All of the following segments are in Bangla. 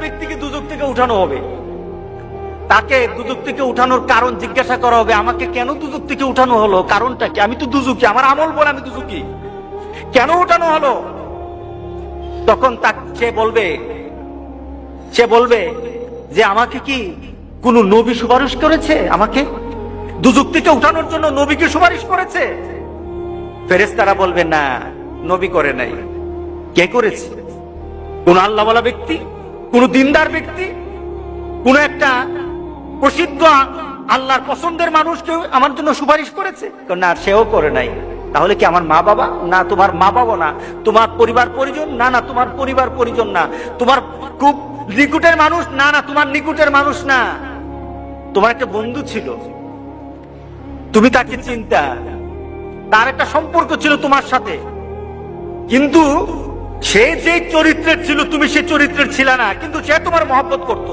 ব্যক্তিকে দুজক থেকে উঠানো হবে। তাকে দুজক থেকে উঠানোর কারণ জিজ্ঞাসা করা হবে, আমাকে কেন দুজক থেকে উঠানো হলো? কারণটা কি? আমি তো দুজুকি আমার আমল বলে আমি দুজুকি কেন উঠানো হলো? তখন তা সে বলবে সে বলবে যে আমাকে কি কোন নবী সুপারিশ করেছে? আমাকে দুজক থেকে উঠানোর জন্য নবীকে সুপারিশ করেছে? ফেরেস্তারা বলবে, না, নবী করে নাই। কে করেছে? কোন আল্লাহওয়ালা ব্যক্তি? কোন দিনদার ব্যক্তি, কোন একটা প্রসিদ্ধ আল্লাহর পছন্দের মানুষ কেউ আমার জন্য সুপারিশ করেছে? না সেও করে নাই। তাহলে কি আমার মা বাবা? না, তোমার মা বাবা না। তোমার পরিবার পরিজন? না না, তোমার পরিবার পরিজন না। তোমার খুব নিকুটের মানুষ? না না, তোমার নিকুটের মানুষ না। তোমার একটা বন্ধু ছিল। তুমি তাকে চিন্তা। তার একটা সম্পর্ক ছিল তোমার সাথে। কিন্তু সে যে চরিত্রের ছিল, তুমি সে চরিত্রের ছিল না, কিন্তু সে তোমার মহব্বত করত।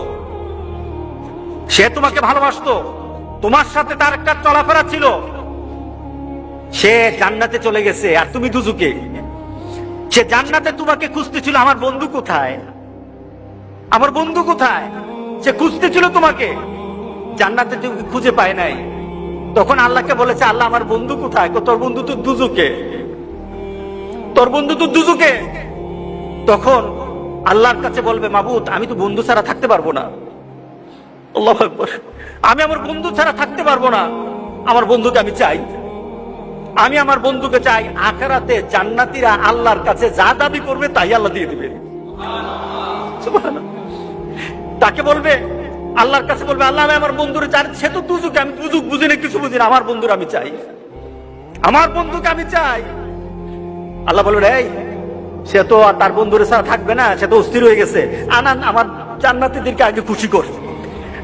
সে তোমাকে ভালোবাসতো। তোমার সাথে তার একটা চলাফেরা ছিল। সে জান্নাতে চলে গেছে, আর তুমি দুজুকে। সে জান্নাতে তোমাকে খুঁজতেছিল, আমার বন্ধু কোথায়? আমার বন্ধু কোথায়? সে খুঁজতেছিল তোমাকে। জান্নাতে খুঁজে পায় নাই। তখন আল্লাহকে বলেছে, আল্লাহ, আমার বন্ধু কোথায়? তোর বন্ধু তো দুজুকে। তোর বন্ধু তো দুজুকে। তখন আল্লাহর কাছে বলবে মাবুত আমি তো বন্ধু ছাড়া থাকতে পারব না। আমি আমার বন্ধু ছাড়া থাকতে পারব না। আমার বন্ধুকে আমি চাই। আমি আমার বন্ধুকে চাই, আখেরাতে জান্নাতীরা আল্লাহর কাছে যা দাবি করবে তাই আল্লাহ দিয়ে দিবে। তাকে বলবে, আল্লাহর কাছে বলবে, আল্লাহ, আমি আমার বন্ধুরে চাই সে তো দুজুকে, আমি দুজুক বুঝি না কিছু বুঝি না, আমার বন্ধুর আমি চাই। আমার বন্ধুকে আমি চাই। আল্লাহ বলবে, এই সে তো আর তার বন্ধুরে ছাড়া থাকবে না, সে তো অস্থির হয়ে গেছে। আনান, আমার জান্নাতিদেরকে আগে খুশি কর।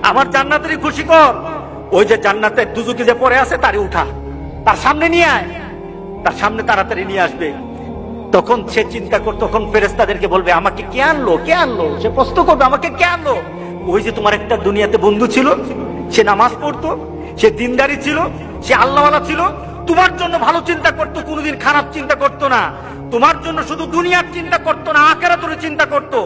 আমার জান্নাতেরই খুশি কর। ওই যে জান্নাতের দুজুকি যে পরে আছে, তারই উঠা। তার সামনে নিয়ে আয়। তার সামনে তাড়াতাড়ি নিয়ে আসবে। তখন সে চিন্তা কর, তখন ফেরেস্তাদেরকে বলবে, আমাকে কে আনলো? কে আনলো? সে প্রশ্ন করবে, আমাকে কে আনলো? ওই যে তোমার একটা দুনিয়াতে বন্ধু ছিল, সে নামাজ পড়তো, সে দিনদারি ছিল, সে আল্লাহওয়ালা ছিল তোমার জন্য ভালো চিন্তা করতো, কোনোদিন খারাপ চিন্তা করতো না। তোমার জন্য শুধু দুনিয়ার চিন্তা করতো না আখেরাতের চিন্তা করতো।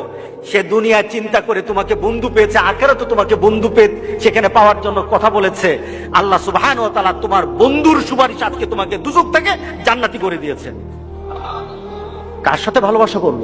সে দুনিয়ার চিন্তা করে তোমাকে বন্ধু পেয়েছে, আখেরাতে তোমাকে বন্ধু পেয়ে সেখানে পাওয়ার জন্য কথা বলেছে। আল্লাহ সুবহান ও তাআলা তোমার বন্ধুর সুপারিশ আজকে তোমাকে দুজক থেকে জান্নাতি করে দিয়েছে। কার সাথে ভালোবাসা করব